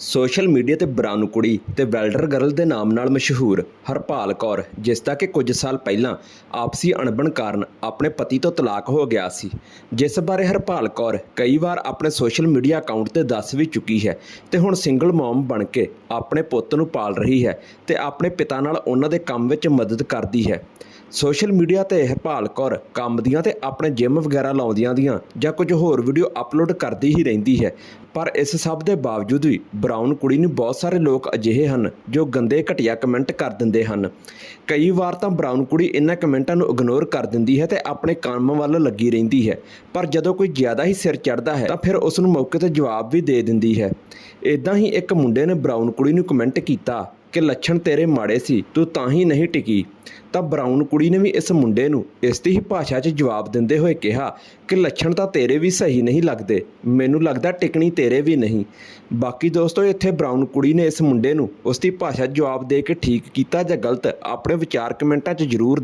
Social media ਤੇ brown ਕੁੜੀ ਤੇ ਵੈਲਡਰ ਗਰਲ ਦੇ ਨਾਮ ਨਾਲ ਮਸ਼ਹੂਰ ਹਰਪਾਲ ਕੌਰ, ਜਿਸ ਦਾ ਕਿ ਕੁਝ ਸਾਲ ਪਹਿਲਾਂ ਆਪਸੀ ਅਣਬਣ ਕਾਰਨ ਆਪਣੇ ਪਤੀ ਤੋਂ ਤਲਾਕ ਹੋ ਗਿਆ ਸੀ। ਜਿਸ ਬਾਰੇ ਹਰਪਾਲ ਕੌਰ ਕਈ ਵਾਰ ਆਪਣੇ ਸੋਸ਼ਲ ਮੀਡੀਆ ਅਕਾਊਂਟ ਤੇ ਦੱਸ ਵੀ ਚੁੱਕੀ ਹੈ ਤੇ ਹੁਣ ਸਿੰਗਲ ਮਮ ਬਣ ਕੇ ਆਪਣੇ ਪੁੱਤ ਨੂੰ ਪਾਲ ਰਹੀ ਹੈ ਤੇ ਆਪਣੇ ਪਿਤਾ ਨਾਲ ਉਹਨਾਂ ਦੇ ਕੰਮ ਵਿੱਚ ਮਦਦ ਕਰਦੀ ਹੈ। ਸੋਸ਼ਲ ਮੀਡੀਆ ਤੇ ਹਰਪਾਲ ਕੌਰ ਕੰਮ ਦੀਆਂ ਤੇ ਆਪਣੇ ਜਿਮ ਵਗੈਰਾ ਲਾਉਂਦੀਆਂ ਦੀਆਂ ਜਾਂ ਕੁਝ ਹੋਰ ਵੀਡੀਓ ਅਪਲੋਡ ਕਰਦੀ ਹੀ ਰਹਿੰਦੀ ਹੈ। ਪਰ ਇਸ ਸਭ ਦੇ ਬਾਵਜੂਦ ਵੀ ਬਰਾਊਨ ਕੁੜੀ ਨੂੰ ਬਹੁਤ ਸਾਰੇ ਲੋਕ ਅਜਿਹੇ ਹਨ ਜੋ ਗੰਦੇ ਘਟੀਆ ਕਮੈਂਟ ਕਰ ਦਿੰਦੇ ਹਨ। ਕਈ ਵਾਰ ਤਾਂ ਬਰਾਊਨ ਕੁੜੀ ਇਹਨਾਂ ਕਮੈਂਟਾਂ ਨੂੰ ਇਗਨੋਰ ਕਰ ਦਿੰਦੀ ਹੈ ਤੇ ਆਪਣੇ ਕੰਮ ਵੱਲ ਲੱਗੀ ਰਹਿੰਦੀ ਹੈ। ਪਰ ਜਦੋਂ ਕੋਈ ਜ਼ਿਆਦਾ ਹੀ ਸਿਰ ਚੜਦਾ ਹੈ ਤਾਂ ਫਿਰ ਉਸ ਨੂੰ ਮੌਕੇ ਤੇ ਜਵਾਬ ਵੀ ਦੇ ਦਿੰਦੀ ਹੈ। ਇਦਾਂ ਹੀ ਇੱਕ ਮੁੰਡੇ ਨੇ ਬਰਾਊਨ ਕੁੜੀ ਨੂੰ ਕਮੈਂਟ ਕੀਤਾ। ਕਿ ਲੱਛਣ ਤੇਰੇ ਮਾੜੇ ਸੀ, ਤੂੰ ਤਾਂ ਹੀ ਨਹੀਂ ਟਿਕੀ। ਤਾਂ ਬਰਾਊਨ ਕੁੜੀ ਨੇ ਵੀ ਇਸ ਮੁੰਡੇ ਨੂੰ ਇਸ ਦੀ ਹੀ ਭਾਸ਼ਾ 'ਚ ਜਵਾਬ ਦਿੰਦੇ ਹੋਏ ਕਿਹਾ ਕਿ ਲੱਛਣ ਤਾਂ ਤੇਰੇ ਵੀ ਸਹੀ ਨਹੀਂ ਲੱਗਦੇ, ਮੈਨੂੰ ਲੱਗਦਾ ਟਿਕਣੀ ਤੇਰੇ ਵੀ ਨਹੀਂ। ਬਾਕੀ ਦੋਸਤੋ, ਇੱਥੇ ਬਰਾਊਨ ਕੁੜੀ ਨੇ ਇਸ ਮੁੰਡੇ ਨੂੰ ਉਸ ਦੀ ਭਾਸ਼ਾ ਜਵਾਬ ਦੇ ਕੇ ਠੀਕ ਕੀਤਾ ਜਾਂ ਗਲਤ, ਆਪਣੇ ਵਿਚਾਰ ਕਮੈਂਟਾਂ 'ਚ ਜ਼ਰੂਰ